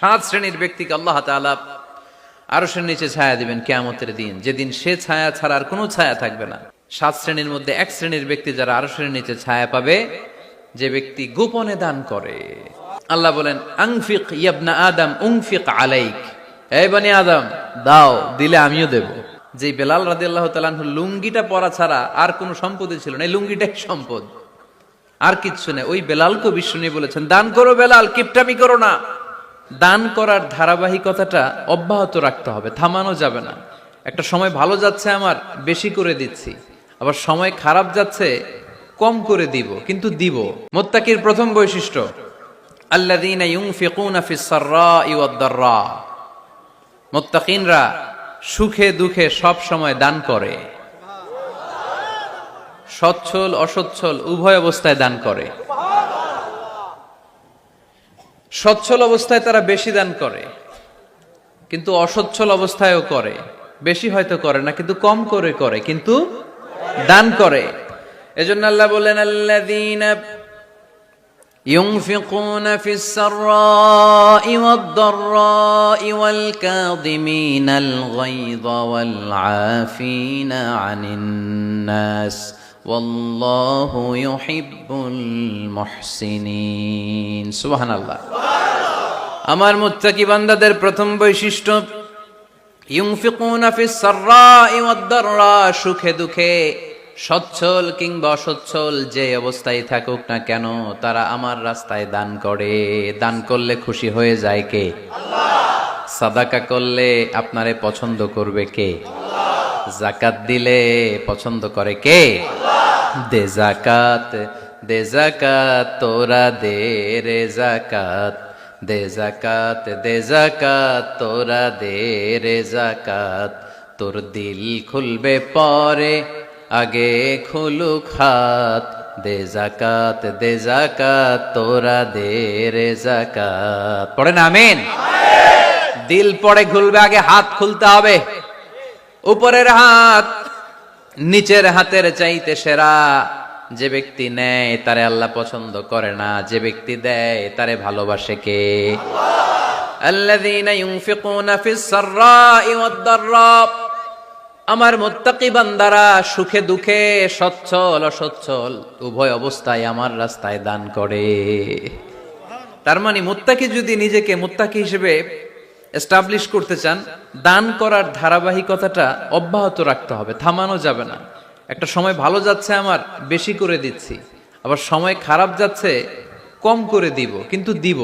সাত শ্রেণির ব্যক্তিকে আল্লাহ তাআলা আরশের নিচে ছায়া দিবেন কেয়ামতের দিন। যেদিন সে ছায়া ছাড়া আর কোনো ছায়া থাকবে না। সাত শ্রেণির মধ্যে এক শ্রেণির ব্যক্তি যারা আরশের নিচে ছায়া পাবে, যে ব্যক্তি গোপনে দান করে। আল্লাহ বলেন আংফিক ইয়াবনা আদম উংফিক আলাইক। এই বানি আদম, দাও, দিলে আমিও দেব। যে বেলাল রাদিয়াল্লাহু তাআলা লুঙ্গিটা পরা ছাড়া আর কোনো সম্পদই ছিল না। এই লুঙ্গিটাই সম্পদ। আর কিচ্ছু নেই। ওই বেলালকে বিশ্ব নিয়ে বলেছেন, দান করো বেলাল, কিপটামি করো না। দান করার ধারাবাহিকতাটা অব্যাহত রাখতে হবে, থামানো যাবে না। একটা সময় ভালো যাচ্ছে আমার, বেশি করে দিচ্ছি। আবার সময় খারাপ যাচ্ছে, কম করে দিব, কিন্তু দিব। মোত্তাকির প্রথম বৈশিষ্ট্য মোত্তাকিনরা সুখে দুঃখে সব সময় দান করে। সচ্ছল, অসচ্ছল, উভয় অবস্থায় দান করে। সচ্ছল অবস্থায় তারা বেশি দান করে কিন্তু অসচ্ছল অবস্থায়ও করে বেশি হয়তো করে না কিন্তু কম করে করে কিন্তু দান করে এজন্য আল্লাহ বলেন আল্লাযীনা ينفقون في السراء والضراء والكاظمين الغيظ والعافين عن الناس والله يحب المحسنين سبحان الله আমার মুত্তাকি বান্দাদের প্রথম বৈশিষ্ট্য ইউনফিকুনা ফিস সাররাই ওয়াদ দাররা সুখে দুঃখে সচ্ছল কিংবা অসচ্ছল যে অবস্থায় থাকুক না কেন তারা আমার রাস্তায় দান করে দান করলে খুশি হয়ে যায় কে সাদাকা করলে আপনারে পছন্দ করবে কে জাকাত দিলে পছন্দ করে কে? দে জাকাত দে জাকাত, তোরা দে রে জাকাত। দে জাকাত দে জাকাত, তোরা দে রে জাকাত। তোর দিল খুলবে পরে, আগে খুলুক হাত। দে জাকাত দে জাকাত, তোরা দে রে জাকাত। পড়েন আমিন? দিল পরে খুলবে আগে, হাত খুলতে হবে। উপরের হাত, নিচের হাতের চাইতে সেরা। যে ব্যক্তি নেয়, তারে আল্লাহ পছন্দ করে না। যে ব্যক্তি দেয়, তারে ভালোবাসে কে? আমার মোত্তাকি বান্দারা সুখে, দুঃখে, সচ্ছল, অসচ্ছল, উভয় অবস্থায় আমার রাস্তায় দান করে। তার মানে মোত্তাকি যদি নিজেকে মোত্তাকি হিসেবে এস্টাবলিশ করতে চান, দান করার ধারাবাহিকতাটা অব্যাহত রাখতে হবে, থামানো যাবে না। একটা সময় ভালো যাচ্ছে আমার, বেশি করে দিচ্ছি। আবার সময় খারাপ যাচ্ছে, কম করে দিব, কিন্তু দিব।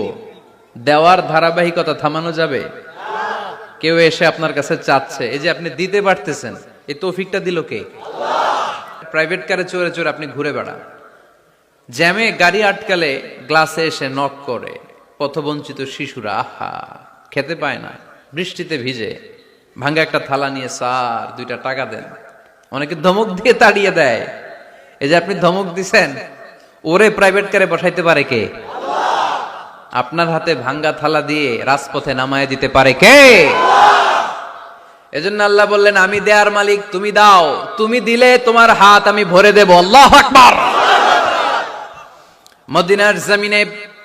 দেওয়ার ধারাবাহিকতা থামানো যাবে? কেউ এসে আপনার কাছে চাচ্ছে, এই যে আপনি দিতে পারতেছেন, এই তৌফিকটা দিল কে? প্রাইভেট কারে চড়ে চড়ে আপনি ঘুরে বেড়ান। জ্যামে গাড়ি আটকালে গ্লাসে এসে নক করে, পথবঞ্চিত শিশুরা, আহা! খেতে পায় না। বৃষ্টিতে ভিজে ভাঙ্গা একটা থালা নিয়ে, স্যার, দুইটা টাকা দেন। অনেকে ধমক দিয়ে তাড়িয়ে দেয়। এই যে আপনি ধমক দিছেন, ওরে প্রাইভেট কারে বসাইতে পারে কে? আপনার হাতে ভাঙ্গা থালা দিয়ে রাজপথে নামায় দিতে পারে কে? এজন্য আল্লাহ বললেন, আমি দেয়ার মালিক, তুমি দাও। তুমি দিলে তোমার হাত আমি ভরে দেব। আল্লাহ আকবার। মদিনার জমিনে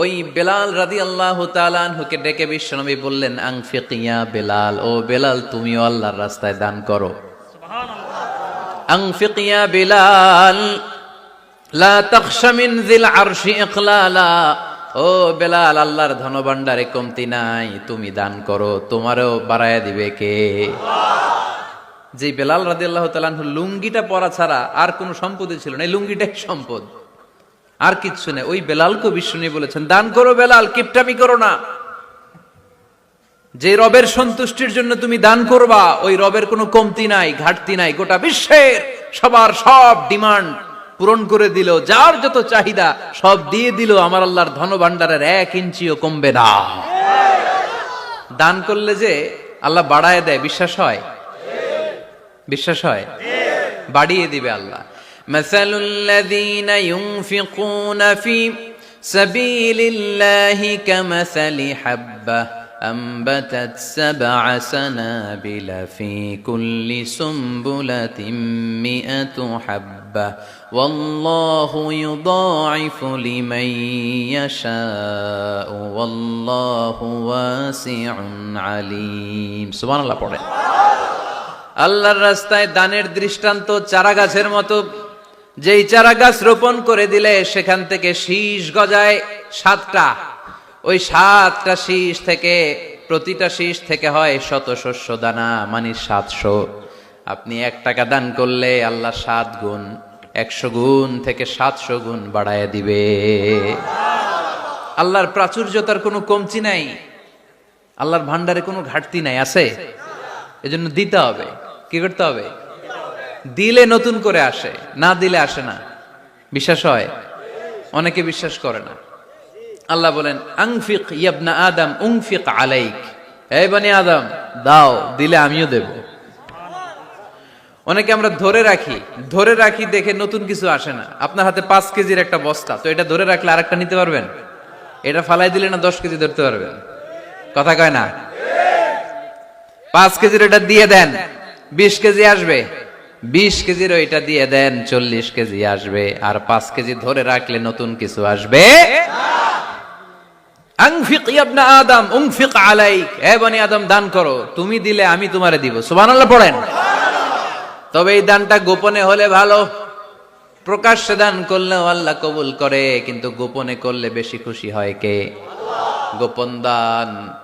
ওই বেলাল রাদি আল্লাহ তালানহুকে ডেকে বিশ্বনবী বললেন আং আংফিকিয়া বেলাল ও বেলাল তুমিও আল্লাহর রাস্তায় দান করো। আংফিকিয়া বেলাল লা তাখশা মিন যিল আরশি ইকলালা। ও বেলাল আল্লাহর ধনভাণ্ডারে কমতি নাই তুমি দান করো তোমারও বাড়ায় দিবে কে? যে বেলাল রাজি আল্লাহ তালাহ লুঙ্গিটা পরা ছাড়া আর কোনো সম্পদই ছিল না এই লুঙ্গিটাই সম্পদ। আর কিচ্ছু নেই। ওই বেলালকে নিয়ে বলেছেন, দান করো বেলাল, কিপটামি করো না। যে রবের সন্তুষ্টির জন্য তুমি দান করবা, ওই রবের কোনো কমতি নাই, ঘাটতি নাই। গোটা বিশ্বের সবার সব ডিমান্ড পূরণ করে দিল। যার যত চাহিদা, সব দিয়ে দিল। আমার আল্লাহর ধন ভান্ডারের এক ইঞ্চিও কমবে না। দান করলে যে আল্লাহ বাড়ায় দেয়, বিশ্বাস হয়? বিশ্বাস হয়? বাড়িয়ে দিবে আল্লাহ। مثل الذين ينفقون في سبيل الله كمثل حبة أنبتت سبع سنابل في كل سنبلة مئة حبة والله يضاعف لمن يشاء والله واسع عليم سبحان الله পড়ে আল্লাহর রাস্তায় দানের দৃষ্টান্ত চারা গাছের মতো যেই চারা গাছ রোপণ করে দিলে সেখান থেকে শীষ গজায় সাতটা। ওই সাতটা শীষ থেকে, প্রতিটা শীষ থেকে হয় শত শস্য দানা মানে সাতশো। আপনি এক টাকা দান করলে আল্লাহ সাত গুণ, একশো গুণ থেকে সাতশো গুণ বাড়ায় দিবে। আল্লাহর প্রাচুর্যতার কোনো কমতি নাই। আল্লাহর ভান্ডারে কোনো ঘাটতি নাই, আছে? এজন্য দিতে হবে। কি করতে হবে? দিলে নতুন করে আসে, না দিলে আসে না। বিশ্বাস হয়? অনেকে বিশ্বাস করে না। আল্লাহ বলেন, আংফিক ইয়াবনা আদম, উংফিক আলাইক। এই বানি আদম, দাও, দিলে আমিও দেব। অনেকে আমরা ধরে রাখি ধরে রাখি দেখে নতুন কিছু আসে না। আপনার হাতে পাঁচ কেজির একটা বস্তা, তো এটা ধরে রাখলে আরেকটা নিতে পারবেন? এটা ফালাই দিলে না দশ কেজি ধরতে পারবেন? কথা কয় না? পাঁচ কেজির ওটা দিয়ে দেন, বিশ কেজি আসবে। বিশ কেজির ওইটা দিয়ে দেন, চল্লিশ কেজি আসবে। আর পাঁচ কেজি ধরে রাখলে নতুন কিছু আসবে? আদম আদম, দান করো। তুমি দিলে আমি তোমারে দিব। তবে এই দানটা গোপনে হলে ভালো। প্রকাশ্যে দান আল্লাহ কবুল করে, কিন্তু গোপনে করলে বেশি খুশি হয় কে? গোপন দান।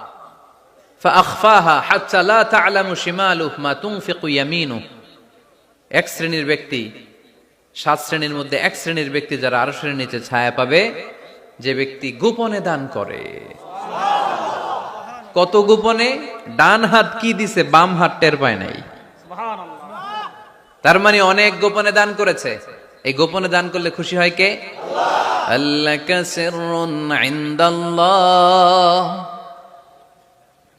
ফাহফাহা হাচ্চালা তালামু শিমালু মা তুমফিকু ইয়ামিনু এক শ্রেণির ব্যক্তি, সাত শ্রেণির মধ্যে এক শ্রেণির ব্যক্তি যারা আরও শ্রেণির নিচে ছায়া পাবে, যে ব্যক্তি গোপনে দান করে। কত গোপনে? ডান হাত কি দিছে, বাম হাত টের পায় নাই। তার মানে অনেক গোপনে দান করেছে। এই গোপনে দান করলে খুশি হয় কে? আল্লাহ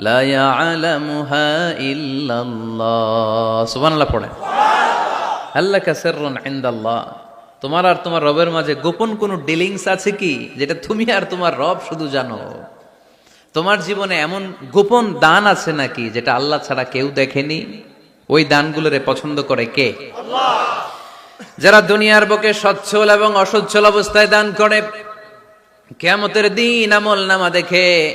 লা ইয়ালামুহা ইল্লাল্লাহ। সুবহানাল্লাহ পড়ে। আল্লাহ কাসিরুন ইনদাল্লাহ। তোমার আর তোমার রবের মাঝে গোপন কোনো ডিলিংস আছে কি? যেটা তুমি আর তোমার রব শুধু জানো। তোমার জীবনে এমন গোপন দান আছে নাকি যেটা আল্লাহ ছাড়া কেউ দেখেনি? ওই দানগুলোরে পছন্দ করে কে? যারা দুনিয়ার বকে সচ্ছল এবং অসচ্ছল অবস্থায় দান করে কেমতের দিন আমল নামা দেখে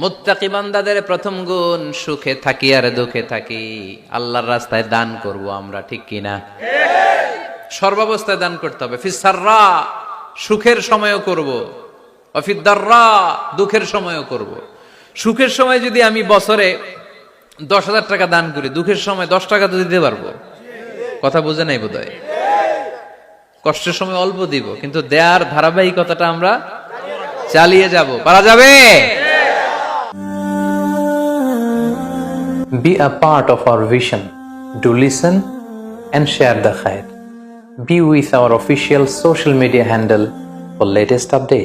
মুত্তাকি বান্দাদের প্রথম গুণ, সুখে থাকি আর দুঃখে থাকি। আল্লাহর রাস্তায় দান করব আমরা, ঠিক কিনা? সর্বাবস্থায় দান করতে হবে। ফিসাররা সুখের সময়ও করব। অফিদ্দাররা দুঃখের সময়ও করব। সুখের সময় যদি আমি বছরে দশ হাজার টাকা দান করি, দুঃখের সময় দশ টাকা তো দিতে পারব? কথা বুঝে নাই বোধ কষ্টের সময় অল্প দিব, কিন্তু দেয়ার ধারাবাহিকতাটা আমরা চালিয়ে যাব। পারা যাবে? Be a part of our vision. Do listen and share the khair. Be with our official social media handle for latest updates.